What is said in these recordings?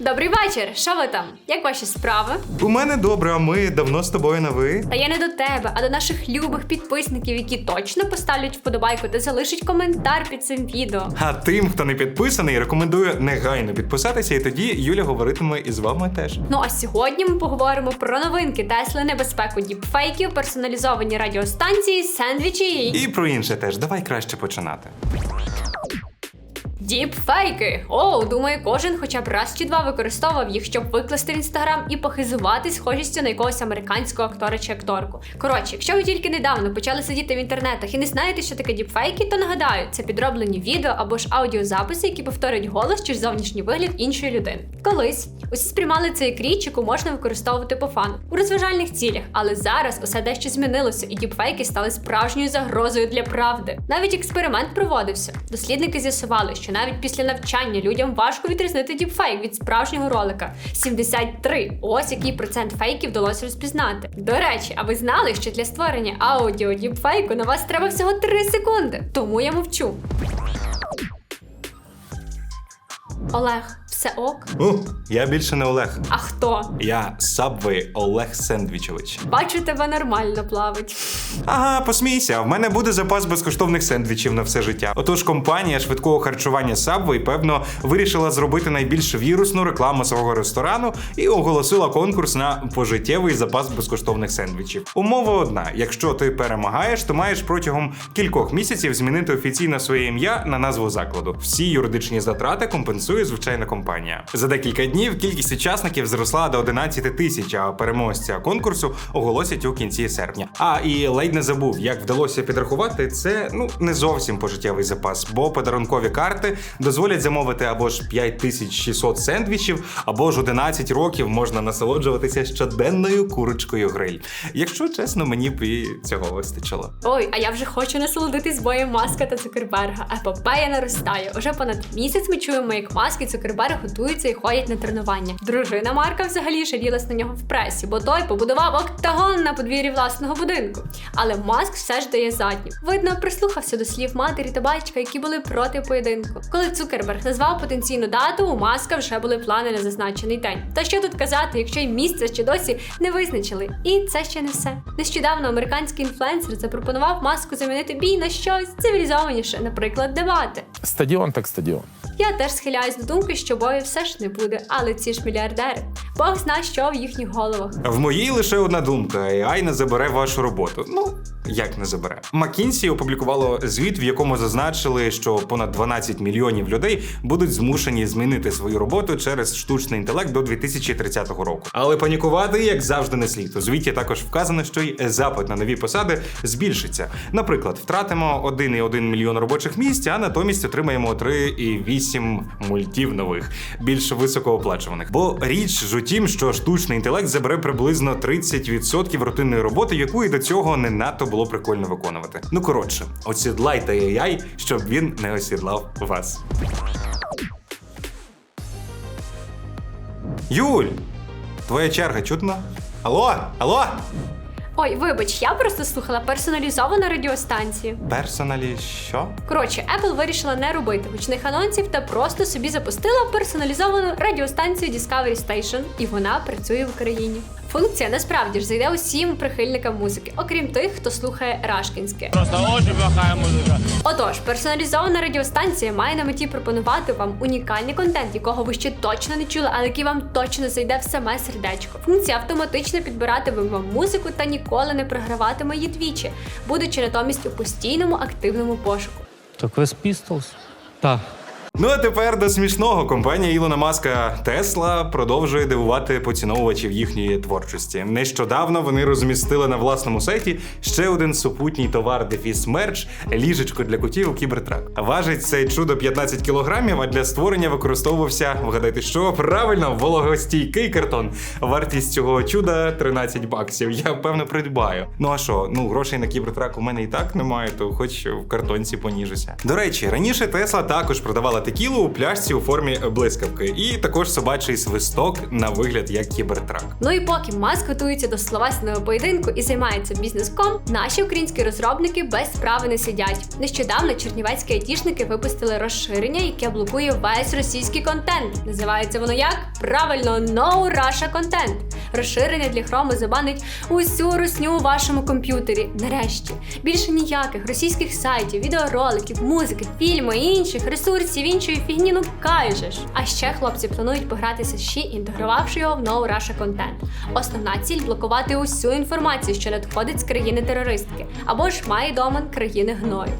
Добрий вечір! Що ви там? Як ваші справи? У мене добре, а ми давно з тобою на ви. Та я не до тебе, а до наших любих підписників, які точно поставлять вподобайку та залишать коментар під цим відео. А тим, хто не підписаний, рекомендую негайно підписатися, і тоді Юля говоритиме із вами теж. Ну а сьогодні ми поговоримо про новинки Тесли, небезпеку діпфейків, персоналізовані радіостанції, сендвічі і І про інше теж. Давай краще починати. Діпфейки! О, думаю, кожен хоча б раз чи два використовував їх, щоб викласти в інстаграм і похизувати схожістю на якогось американського актора чи акторку. Коротше, якщо ви тільки недавно почали сидіти в інтернетах і не знаєте, що таке діпфейки, то нагадаю, це підроблені відео або ж аудіозаписи, які повторюють голос чи зовнішній вигляд іншої людини. Колись усі сприймали цей як річ, яку можна використовувати по фану у розважальних цілях, але зараз усе дещо змінилося, і діпфейки стали справжньою загрозою для правди. Навіть експеримент проводився. Дослідники з'ясували, що навіть після навчання людям важко відрізнити діпфейк від справжнього ролика. 73. Ось який процент фейків вдалося розпізнати. До речі, а ви знали, що для створення аудіо діпфейку на вас треба всього 3 секунди? Тому я мовчу. Олег, все ок? У, я більше не Олег. А хто? Я Сабвей Олег Сендвічович. Бачу, тебе нормально плавить. Ага, посмійся, в мене буде запас безкоштовних сендвічів на все життя. Отож, компанія швидкого харчування Subway, певно, вирішила зробити найбільш вірусну рекламу свого ресторану і оголосила конкурс на пожиттєвий запас безкоштовних сендвічів. Умова одна: якщо ти перемагаєш, то маєш протягом кількох місяців змінити офіційно своє ім'я на назву закладу. Всі юридичні затрати компенсує звичайна компанія. За декілька днів кількість учасників зросла до 11 тисяч, а переможця конкурсу оголосять у кінці серпня. А і ледь не забув, як вдалося підрахувати, це ну не зовсім пожиттєвий запас, бо подарункові карти дозволять замовити або ж 5600 сендвічів, або ж 11 років можна насолоджуватися щоденною курочкою гриль. Якщо чесно, мені б і цього вистачило. Ой, а я вже хочу насолодитись боєм Маска та Цукерберга. Епопея наростає. Уже понад місяць ми чуємо, як Маск і Цукерберг готуються і ходять на тренування. Дружина Марка взагалі жалілась на нього в пресі, бо той побудував октагон на подвір'ї власного будинку. Але Маск все ж дає задню. Видно, прислухався до слів матері та батька, які були проти поєдинку. Коли Цукерберг назвав потенційну дату, у Маска вже були плани на зазначений день. Та що тут казати, якщо й місце ще досі не визначили? І це ще не все. Нещодавно американський інфлюенсер запропонував маску замінити бій на щось цивілізованіше, наприклад, дебати. Стадіон так стадіон. Я теж схиляюсь до думки, що бою все ж не буде, але ці ж мільярдери. Бог зна, що в їхніх головах. В моїй лише одна думка: не забере вашу роботу. Ну як не забере? McKinsey опублікувало звіт, в якому зазначили, що понад 12 мільйонів людей будуть змушені змінити свою роботу через штучний інтелект до 2030 року. Але панікувати, як завжди, не слід. У звіті також вказано, що й запит на нові посади збільшиться. Наприклад, втратимо 1,1 мільйон робочих місць, а натомість отримаємо 3,8 мультів нових, більш високооплачуваних. Бо річ ж у тім, що штучний інтелект забере приблизно 30% рутинної роботи, яку і до цього не надто було прикольно виконувати. Ну коротше, осідлайте AI, щоб він не осідлав вас. Юль, твоя черга чутно? Алло, алло? Ой, вибач, я просто слухала персоналізовану радіостанцію. Персоналі що? Коротше, Apple вирішила не робити гучних анонсів та просто собі запустила персоналізовану радіостанцію Discovery Station, і вона працює в Україні. Функція насправді ж зайде усім прихильникам музики, окрім тих, хто слухає рашкінське. Просто очень плохая музыка. Отож, персоналізована радіостанція має на меті пропонувати вам унікальний контент, якого ви ще точно не чули, але який вам точно зайде в саме сердечко. Функція автоматично підбиратиме вам музику та ніколи не програватиме її двічі, будучи натомість у постійному активному пошуку. То Quest Pistols? Так. Ну а тепер до смішного. Компанія Ілона Маска Тесла продовжує дивувати поціновувачів їхньої творчості. Нещодавно вони розмістили на власному сайті ще один супутній товар дефіс мерч ліжечко для котів кібертрак. Важить цей чудо 15 кілограмів, а для створення використовувався, вгадайте що, правильно, вологостійкий картон. Вартість цього чуда 13 баксів. Я певно придбаю. Ну а що, ну грошей на кібертрак у мене і так немає, то хоч в картонці поніжуся. До речі, раніше Тесла також продавала текілу у пляшці у формі блискавки, і також собачий свисток на вигляд як кібертрак. Ну і поки Маск готується до словесного поєдинку і займається бізнеском, наші українські розробники без справи не сидять. Нещодавно чернівецькі айтішники випустили розширення, яке блокує весь російський контент. Називається воно як? Правильно, No Russia Content. Розширення для Chrome забанить усю русню у вашому комп'ютері. Нарешті більше ніяких російських сайтів, відеороликів, музики, фільму інших ресурсів іншої фігні ну кайжеш. А ще хлопці планують погратися ще інтегрувавши його в No Russia Content. Основна ціль блокувати усю інформацію, що надходить з країни терористки, або ж має домен країни гною.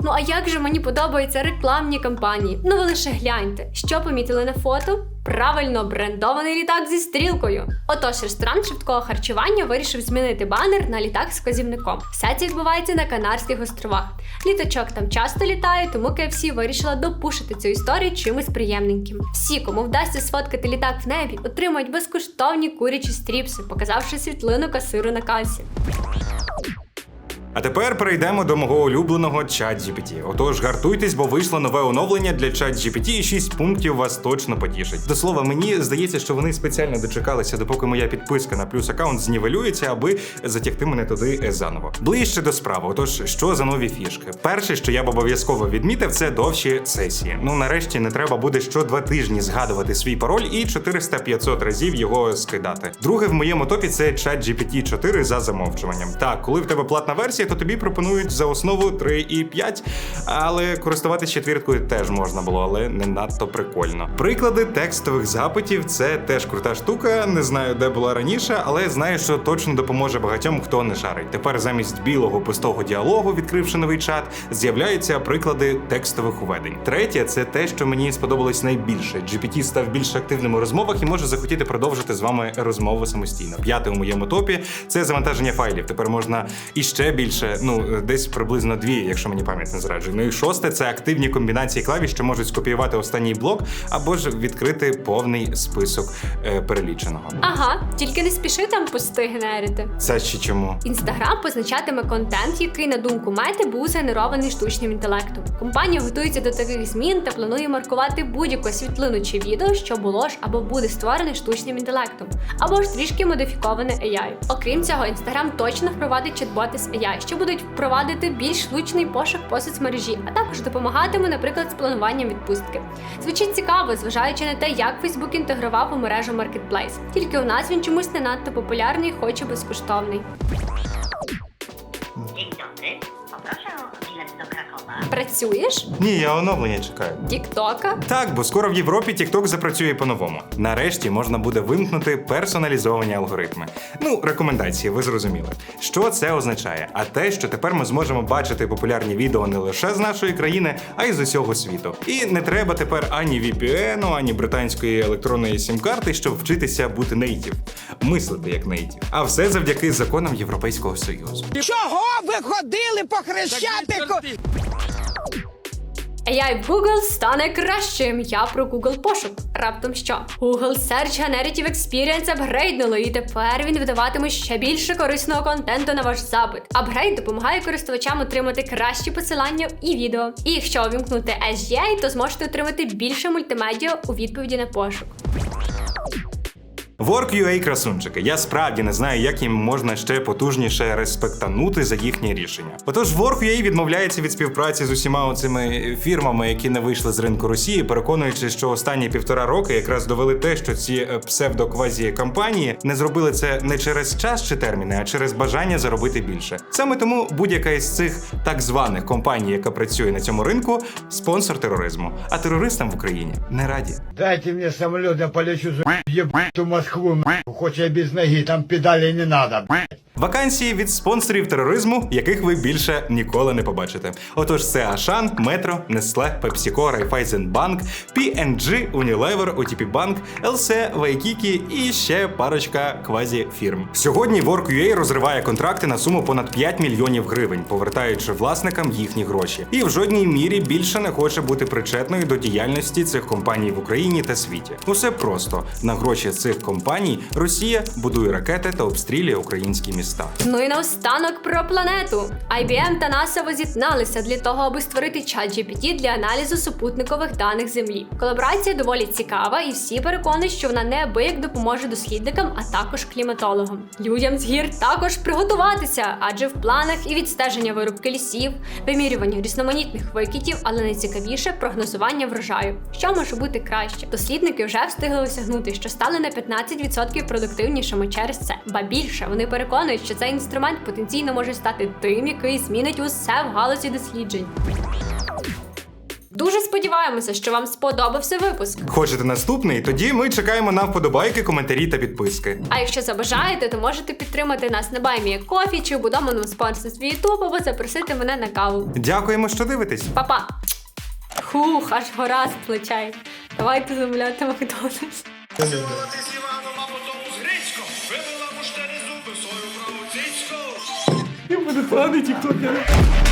Ну а як же мені подобаються рекламні кампанії? Ну ви лише гляньте, що помітили на фото? Правильно брендований літак зі стрілкою. Отож, ресторан швидкого харчування вирішив змінити банер на літак з вказівником. Все це відбувається на Канарських островах. Літачок там часто літає, тому KFC вирішила допушити цю історію чимось приємненьким. Всі, кому вдасться сфоткати літак в небі, отримають безкоштовні курячі стріпси, показавши світлину касиру на касі. А тепер перейдемо до мого улюбленого ChatGPT. Отож, гартуйтесь, бо вийшло нове оновлення для ChatGPT і 6 пунктів вас точно потішить. До слова, мені здається, що вони спеціально дочекалися, допоки моя підписка на плюс аккаунт знівелюється, аби затягти мене туди е, заново. Ближче до справи. Отож, що за нові фішки? Перше, що я б обов'язково відмітив, це довші сесії. Ну нарешті не треба буде що два тижні згадувати свій пароль і 400-500 разів його скидати. Друге в моєму топі це ChatGPT 4 за замовчуванням. Так, коли в тебе платна версія, то тобі пропонують за основу 3 і 5, але користуватися четвіркою теж можна було, але не надто прикольно. Приклади текстових запитів це теж крута штука. Не знаю, де була раніше, але знаю, що точно допоможе багатьом, хто не шарить. Тепер замість білого пустого діалогу, відкривши новий чат, з'являються приклади текстових уведень. Третє це те, що мені сподобалось найбільше. GPT став більш активним у розмовах і може захотіти продовжити з вами розмову самостійно. П'яте у моєму топі це завантаження файлів. Тепер можна іще більше, ну десь приблизно дві, якщо мені пам'ять не зраджує. Ну і шосте це активні комбінації клавіш, що можуть скопіювати останній блок або ж відкрити повний список е, переліченого. Ага, тільки не спіши там пости генерити. Це ще чому? Інстаграм позначатиме контент, який, на думку мети, був згенерований штучним інтелектом. Компанія готується до таких змін та планує маркувати будь-яку світлину чи відео, що було ж або буде створене штучним інтелектом, або ж трішки модифіковане AI. Окрім цього, Інстаграм точно впровадить чат-боти з AI, що будуть впровадити більш влучний пошук по соцмережі, а також допомагатиме, наприклад, з плануванням відпустки. Звучить цікаво, зважаючи на те, як Facebook інтегрував у мережу Marketplace. Тільки у нас він чомусь не надто популярний, хоч і безкоштовний. Dzień dobry. Працюєш? Ні, я оновлення чекаю. Тіктока? Так, бо скоро в Європі TikTok запрацює по-новому. Нарешті можна буде вимкнути персоналізовані алгоритми. Ну, рекомендації, ви зрозуміли. Що це означає? А те, що тепер ми зможемо бачити популярні відео не лише з нашої країни, а й з усього світу. І не треба тепер ані VPN, ані британської електронної сім-карти, щоб вчитися бути нейтів, мислити як нейтів. А все завдяки законам Європейського Союзу. Чого ви ходили по хрещатику? AI в Google стане кращим. Я про Google пошук. Раптом що? Google Search Generative Experience апгрейднуло, і тепер він видаватиме ще більше корисного контенту на ваш запит. Апгрейд допомагає користувачам отримати кращі посилання і відео. І якщо увімкнути SGA, то зможете отримати більше мультимедіа у відповіді на пошук. Work.ua красунчики. Я справді не знаю, як їм можна ще потужніше респектанути за їхнє рішення. Отож, Work.ua відмовляється від співпраці з усіма цими фірмами, які не вийшли з ринку Росії, переконуючи, що останні півтора роки якраз довели те, що ці е, псевдоквазі компанії не зробили це не через час чи терміни, а через бажання заробити більше. Саме тому будь-яка із цих так званих компаній, яка працює на цьому ринку, спонсор тероризму. А терористам в Україні не раді. Дайте мне самолет, я полечу за ебать Москву, Хоч я без ноги, там педалі не надо. блядь. Вакансії від спонсорів тероризму, яких ви більше ніколи не побачите. Отож, це Ашан, Метро, Nestle, PepsiCo, Raiffeisenbank, P&G, Unilever, OTP Bank, LC, Waikiki і ще парочка квазі-фірм. Сьогодні Work.ua розриває контракти на суму понад 5 мільйонів гривень, повертаючи власникам їхні гроші. І в жодній мірі більше не хоче бути причетною до діяльності цих компаній в Україні та світі. Усе просто на гроші цих компаній Росія будує ракети та обстрілює українські міста. Міста. Ну і наостанок про планету. IBM та NASA возітналися для того, аби створити чат GPT для аналізу супутникових даних Землі. Колаборація доволі цікава, і всі переконані, що вона неабияк допоможе дослідникам, а також кліматологам. Людям з гір також приготуватися, адже в планах і відстеження вирубки лісів, вимірювання різноманітних викидів, але найцікавіше прогнозування врожаю. Що може бути краще? Дослідники вже встигли осягнути, що стали на 15% продуктивнішими через це. Ба більше вони переконують, що цей інструмент потенційно може стати тим, який змінить усе в галузі досліджень. Дуже сподіваємося, що вам сподобався випуск. Хочете наступний? Тоді ми чекаємо на вподобайки, коментарі та підписки. А якщо забажаєте, то можете підтримати нас на Баймі Кофі чи у будованому спонсорстві YouTube або запросити мене на каву. Дякуємо, що дивитесь. Па-па! Хух, аж гора з плечей. Давайте замовляти Макдональдс. Lütfen de TikTok ya.